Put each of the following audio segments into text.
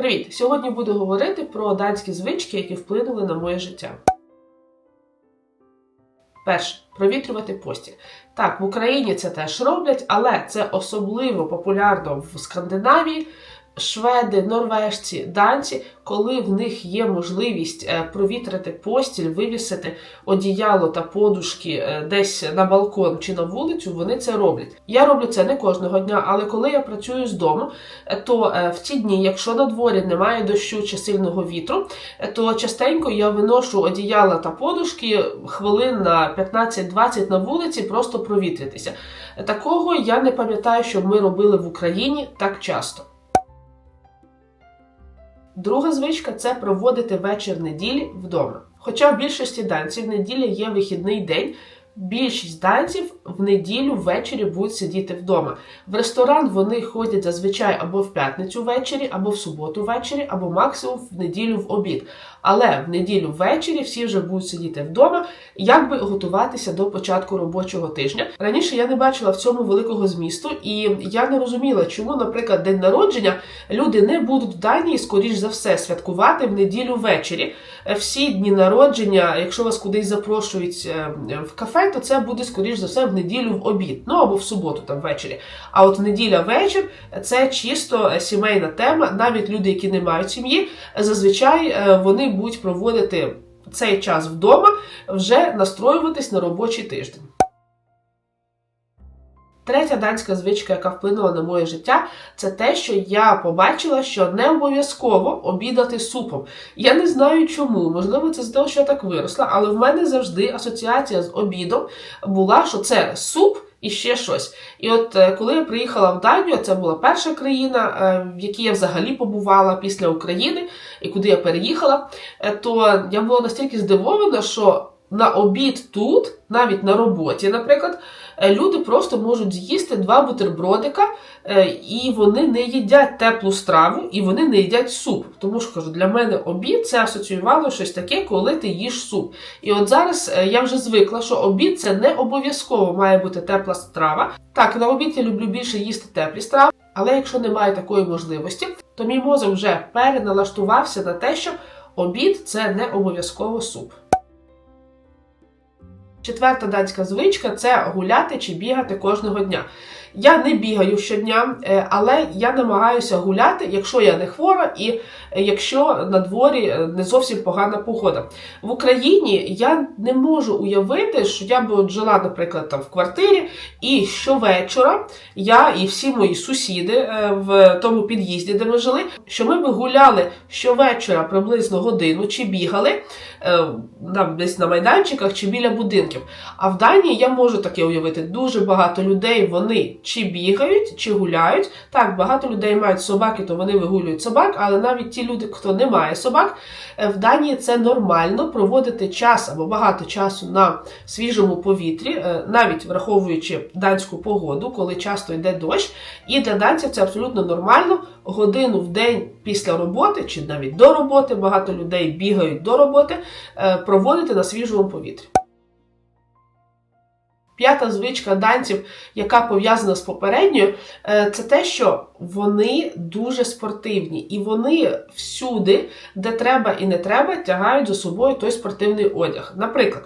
Привіт! Сьогодні буду говорити про данські звички, які вплинули на моє життя. Перше провітрювати постіль. Так, в Україні це теж роблять, але це особливо популярно в Скандинавії. Шведи, норвежці, данці, коли в них є можливість е, провітрити постіль, вивісити одіяло та подушки е, десь на балкон чи на вулицю, вони це роблять. Я роблю це не кожного дня, але коли я працюю з дому, е, то в ті дні, якщо на дворі немає дощу чи сильного вітру, то частенько я виношу одіяла та подушки хвилин на 15-20 на вулиці, просто провітритися. Такого я не пам'ятаю, щоб ми робили в Україні так часто. Друга звичка це проводити вечір неділі вдома. Хоча в більшості данців неділя є вихідний день, Більшість данців в неділю ввечері будуть сидіти вдома. В ресторан вони ходять зазвичай або в п'ятницю ввечері, або в суботу ввечері, або максимум в неділю в обід. Але в неділю ввечері всі вже будуть сидіти вдома, як би готуватися до початку робочого тижня. Раніше я не бачила в цьому великого змісту, і я не розуміла, чому, наприклад, день народження люди не будуть в Данії, скоріш за все, святкувати в неділю ввечері. Всі дні народження, якщо вас кудись запрошують е, в кафе то це буде, скоріш за все, в неділю в обід, ну або в суботу там ввечері. А от неділя вечір це чисто сімейна тема. Навіть люди, які не мають сім'ї, зазвичай е, вони будуть проводити цей час вдома, вже настроюватись на робочий тиждень. Третя данська звичка, яка вплинула на моє життя, це те, що я побачила, що не обов'язково обідати супом. Я не знаю чому, можливо, це з того, що я так виросла, але в мене завжди асоціація з обідом була, що це суп. І ще щось. І от е, коли я приїхала в Данію, це була перша країна, е, в якій я взагалі побувала після України, і куди я переїхала, е, то я була настільки здивована, що на обід тут, навіть на роботі, наприклад, е, люди просто можуть з'їсти два бутербродика, е, і вони не їдять теплу страву, і вони не їдять суп. Тому що кажу, для мене обід це асоціювало щось таке, коли ти їш суп. І от зараз е, я вже звикла, що обід це не обов'язково має бути тепла страва. Так, на обід я люблю більше їсти теплі страви, але якщо немає такої можливості, то мій мозок вже переналаштувався на те, що обід це не обов'язково суп. Четверта датська звичка це гуляти чи бігати кожного дня. Я не бігаю щодня, е, але я намагаюся гуляти, якщо я не хвора, і е, якщо на дворі е, не зовсім погана погода. В Україні я не можу уявити, що я б жила, наприклад, там в квартирі, і щовечора я і всі мої сусіди в тому під'їзді, де ми жили, що ми би гуляли щовечора приблизно годину чи бігали там десь на майданчиках чи біля будинків. А в Данії я можу таке уявити. Дуже багато людей вони чи бігають, чи гуляють. Так, багато людей мають собаки, то вони вигулюють собак, але навіть ті люди, хто не має собак, е, в Данії це нормально проводити час або багато часу на свіжому повітрі, е, навіть враховуючи данську погоду, коли часто йде дощ. І для данців це абсолютно нормально. Годину в день після роботи, чи навіть до роботи, багато людей бігають до роботи, е, проводити на свіжому повітрі. П'ята звичка данців, яка пов'язана з попередньою, е, це те, що вони дуже спортивні, і вони всюди, де треба і не треба, тягають за собою той спортивний одяг. Наприклад,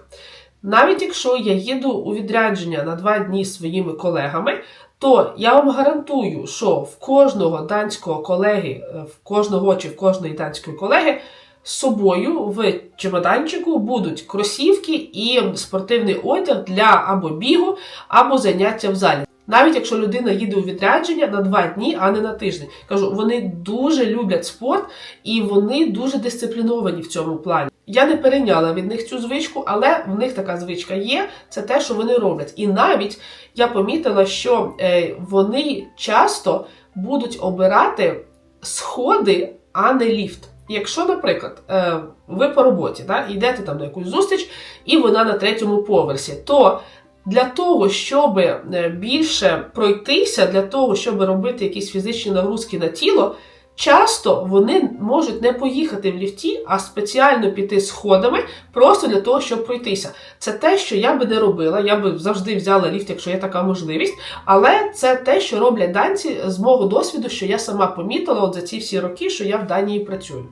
навіть якщо я їду у відрядження на два дні своїми колегами, то я вам гарантую, що в кожного данського колеги, е, в кожного чи в кожної данської колеги з собою в чемоданчику будуть кросівки і спортивний одяг для або бігу, або заняття в залі. Навіть якщо людина їде у відрядження на два дні, а не на тиждень. Кажу, вони дуже люблять спорт і вони дуже дисципліновані в цьому плані. Я не перейняла від них цю звичку, але в них така звичка є. Це те, що вони роблять. І навіть я помітила, що е, вони часто будуть обирати сходи, а не ліфт. Якщо, наприклад, е, ви по роботі да, йдете там на якусь зустріч, і вона на третьому поверсі, то для того, щоб е, більше пройтися, для того, щоб робити якісь фізичні нагрузки на тіло, Часто вони можуть не поїхати в ліфті, а спеціально піти сходами просто для того, щоб пройтися. Це те, що я би не робила. Я би завжди взяла ліфт, якщо є така можливість. Але це те, що роблять данці з мого досвіду, що я сама помітила от за ці всі роки, що я в Данії працюю.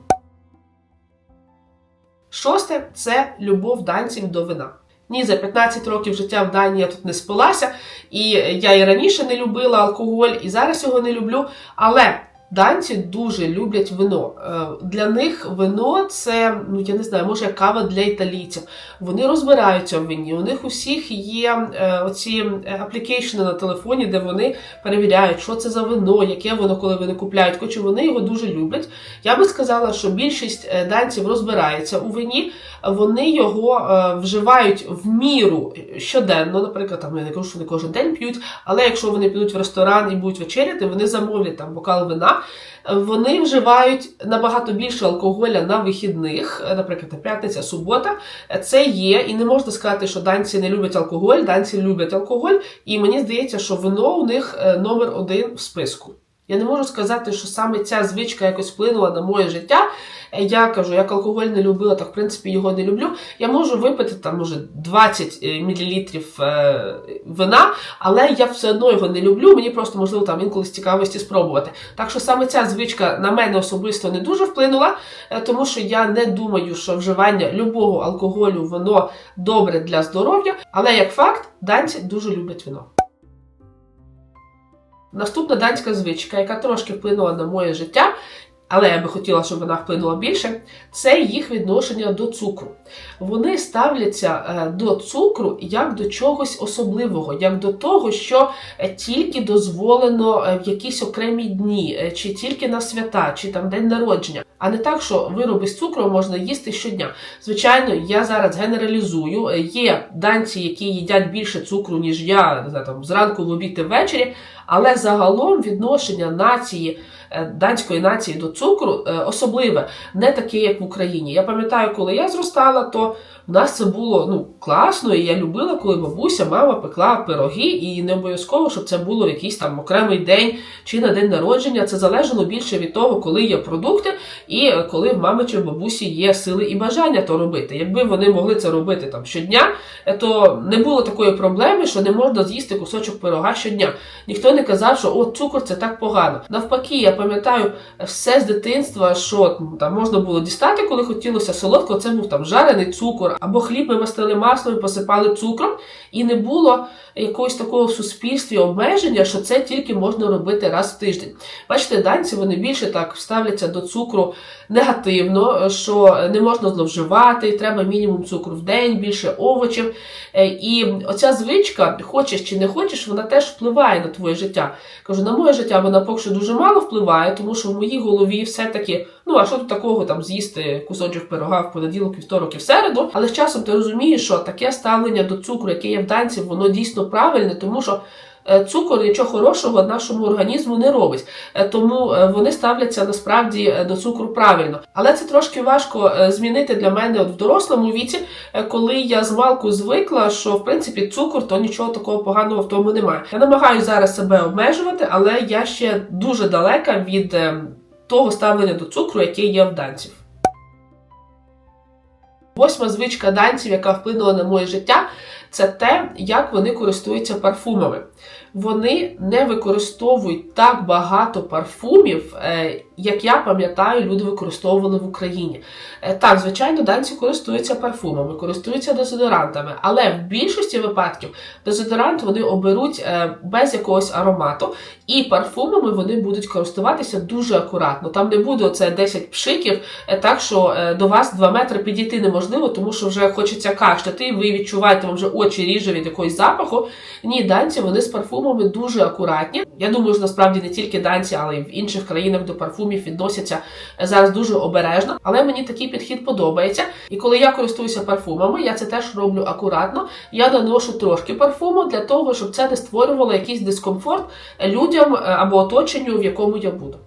Шосте це любов данців до вина. Ні, за 15 років життя в Данії я тут не спалася, і я і раніше не любила алкоголь, і зараз його не люблю. Але данці дуже люблять вино. Е, Для них вино це, ну я не знаю, може кава для італійців. Вони розбираються в вині. У них у всіх є е, оці аплікейшени на телефоні, де вони перевіряють, що це за вино, яке воно, коли вони купляють. Хоча вони його дуже люблять. Я би сказала, що більшість е, данців розбирається у вині, вони його вживають в міру щоденно. Наприклад, там я не кажу, що вони кожен день п'ють, але якщо вони підуть в ресторан і будуть вечеряти, вони замовлять там бокал вина. Вони вживають набагато більше алкоголя на вихідних, наприклад, п'ятниця, субота. Це є, і не можна сказати, що данці не люблять алкоголь, данці люблять алкоголь, і мені здається, що вино у них е, номер один в списку. Я не можу сказати, що саме ця звичка якось вплинула на моє життя. Е, Я кажу, як алкоголь не любила, так в принципі його не люблю. Я можу випити там, може, 20 мл вина, але я все одно його не люблю. Мені просто можливо там інколи з цікавості спробувати. Так що саме ця звичка на мене особисто не дуже вплинула, е, тому що я не думаю, що вживання любого алкоголю воно добре для здоров'я. Але як факт, данці дуже люблять вино. Наступна данська звичка, яка трошки вплинула на моє життя, але я би хотіла, щоб вона вплинула більше, це їх відношення до цукру. Вони ставляться е, до цукру як до чогось особливого, як до того, що е, тільки дозволено е, в якісь окремі дні, чи тільки на свята, чи там день народження. А не так, що вироби з цукру можна їсти щодня. Звичайно, я зараз генералізую. Є данці, які їдять більше цукру, ніж я там, зранку, в обід і ввечері. Але загалом відношення нації данської нації до цукру е, особливе, не таке, як в Україні. Я пам'ятаю, коли я зростала, то в нас це було ну класно, і я любила, коли бабуся, мама пекла пироги, і не обов'язково, щоб це було якийсь там окремий день чи на день народження. Це залежало більше від того, коли є продукти, і е, коли в мами чи в бабусі є сили і бажання то робити. Якби вони могли це робити там щодня, е, то не було такої проблеми, що не можна з'їсти кусочок пирога щодня. Ніхто не казав, що о, цукор це так погано. Навпаки, я пам'ятаю все з дитинства, що ну, там можна було дістати, коли хотілося солодкого, це був там жарений цукор, або хліб ми мастили маслом і посипали цукром, і не було якогось такого в суспільстві обмеження, що це тільки можна робити раз в тиждень. Бачите, данці вони більше так ставляться до цукру негативно, що не можна зловживати, треба мінімум цукру в день, більше овочів. Е, І оця звичка, хочеш чи не хочеш, вона теж впливає на твоє життя. Кажу, на моє життя вона поки що дуже мало впливає, тому що в моїй голові все-таки, ну а що тут такого там з'їсти кусочок пирога в понеділок, вівторок і в середу. Але з часом ти розумієш, що таке ставлення до цукру, яке є в танці, воно дійсно правильне, тому що. Е, Цукор нічого хорошого нашому організму не робить, Е, тому е, вони ставляться насправді до цукру правильно. Але це трошки важко змінити для мене от в дорослому віці, коли я з малку звикла, що в принципі цукор то нічого такого поганого в тому немає. Я намагаюся зараз себе обмежувати, але я ще дуже далека від того ставлення до цукру, яке є в данців. Восьма звичка данців, яка вплинула на моє життя, це те, як вони користуються парфумами. Вони не використовують так багато парфумів, е, як я пам'ятаю, люди використовували в Україні. Е, Так, звичайно, данці користуються парфумами, користуються дезодорантами, але в більшості випадків дезодорант вони оберуть е, без якогось аромату, і парфумами вони будуть користуватися дуже акуратно. Там не буде оце 10 пшиків, е, так що до вас 2 метри підійти неможливо, тому що вже хочеться кашляти, і ви відчуваєте, вам вже очі ріже від якогось запаху. Ні, данці вони з парфумами дуже акуратні. Я думаю, що насправді не тільки данці, але й в інших країнах до парфумів відносяться е, зараз дуже обережно. Але мені такий підхід подобається. І коли я користуюся парфумами, я це теж роблю акуратно. Я наношу трошки парфуму для того, щоб це не створювало якийсь дискомфорт людям е, або оточенню, в якому я буду.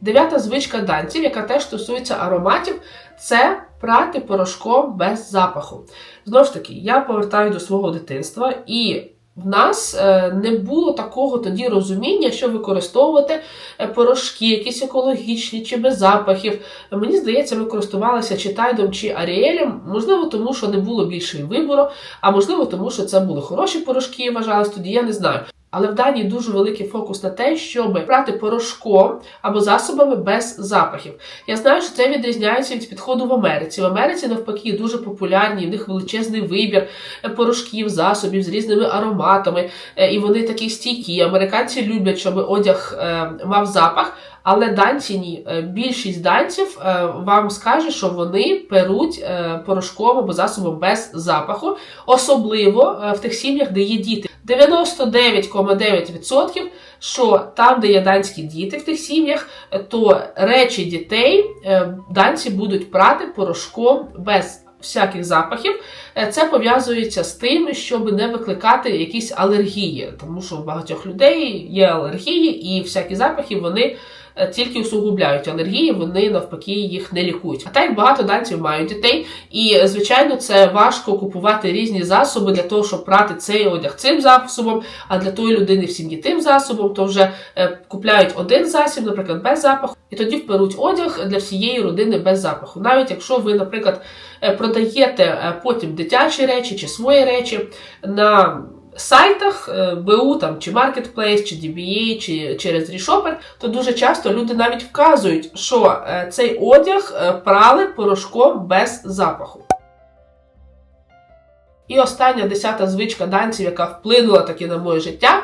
Дев'ята звичка данців, яка теж стосується ароматів, це прати порошком без запаху. Знову ж таки, я повертаю до свого дитинства, і в нас е, не було такого тоді розуміння, що використовувати е, порошки, якісь екологічні чи без запахів. Мені здається, ми користувалися чи тайдом, чи аріелем, можливо, тому що не було більше вибору, а можливо, тому що це були хороші порошки, вважалось тоді, я не знаю. Але в Данії дуже великий фокус на те, щоб брати порошком або засобами без запахів. Я знаю, що це відрізняється від підходу в Америці. В Америці навпаки дуже популярні, в них величезний вибір е, порошків, засобів з різними ароматами, е, і вони такі стійкі. Американці люблять, щоб одяг е, мав запах. Але данці ні. Е, Більшість данців е, вам скаже, що вони перуть е, порошком або засобом без запаху, особливо в тих сім'ях, де є діти. 99,9%, що там, де є данські діти в тих сім'ях, то речі дітей данці будуть прати порошком без всяких запахів. Це пов'язується з тим, щоб не викликати якісь алергії, тому що у багатьох людей є алергії, і всякі запахи вони тільки усугубляють алергії, вони навпаки їх не лікують. А так багато данців мають дітей, і е, звичайно, це важко купувати різні засоби для того, щоб прати цей одяг цим засобом, а для тої людини в сім'ї тим засобом, то вже е, купляють один засіб, наприклад, без запаху, і тоді вперуть одяг для всієї родини без запаху. Навіть якщо ви, наприклад, е, продаєте е, потім дитячі речі чи свої речі на сайтах е, БУ там, чи Marketplace, чи DBA, чи через Reshopper, то дуже часто люди навіть вказують, що е, цей одяг е, прали порошком без запаху. І остання десята звичка данців, яка вплинула таки на моє життя,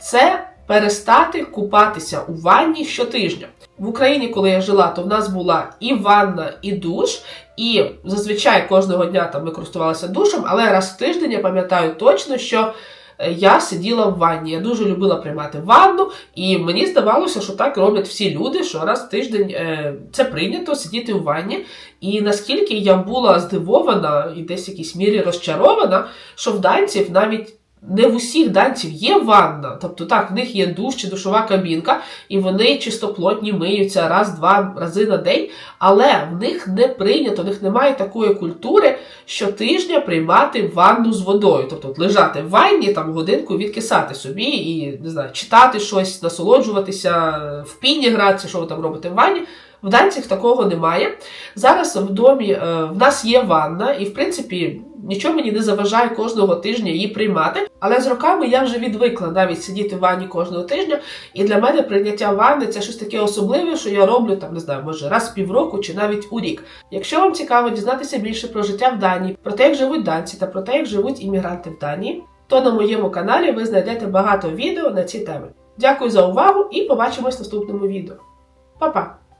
це перестати купатися у ванні щотижня. В Україні, коли я жила, то в нас була і ванна, і душ, і зазвичай кожного дня там ми користувалися душем, але раз в тиждень я пам'ятаю точно, що е, я сиділа в ванні. Я дуже любила приймати ванну, і мені здавалося, що так роблять всі люди, що раз в тиждень е, це прийнято сидіти в ванні. І наскільки я була здивована і десь в якійсь мірі розчарована, що в данців навіть. Не в усіх данців є ванна, тобто так, в них є душ чи душова кабінка, і вони чистоплотні миються раз-два рази на день, але в них не прийнято, в них немає такої культури щотижня приймати ванну з водою. Тобто лежати в ванні, там годинку відкисати собі і не знаю, читати щось, насолоджуватися, в піні гратися, що ви там робите в ванні. В данцях такого немає. Зараз в домі е, в нас є ванна, і в принципі нічого мені не заважає кожного тижня її приймати. Але з роками я вже відвикла навіть сидіти в ванні кожного тижня. І для мене прийняття ванни це щось таке особливе, що я роблю там, не знаю, може раз в півроку чи навіть у рік. Якщо вам цікаво дізнатися більше про життя в Данії, про те, як живуть данці та про те, як живуть іммігранти в Данії, то на моєму каналі ви знайдете багато відео на ці теми. Дякую за увагу і побачимось в наступному відео. Па-па!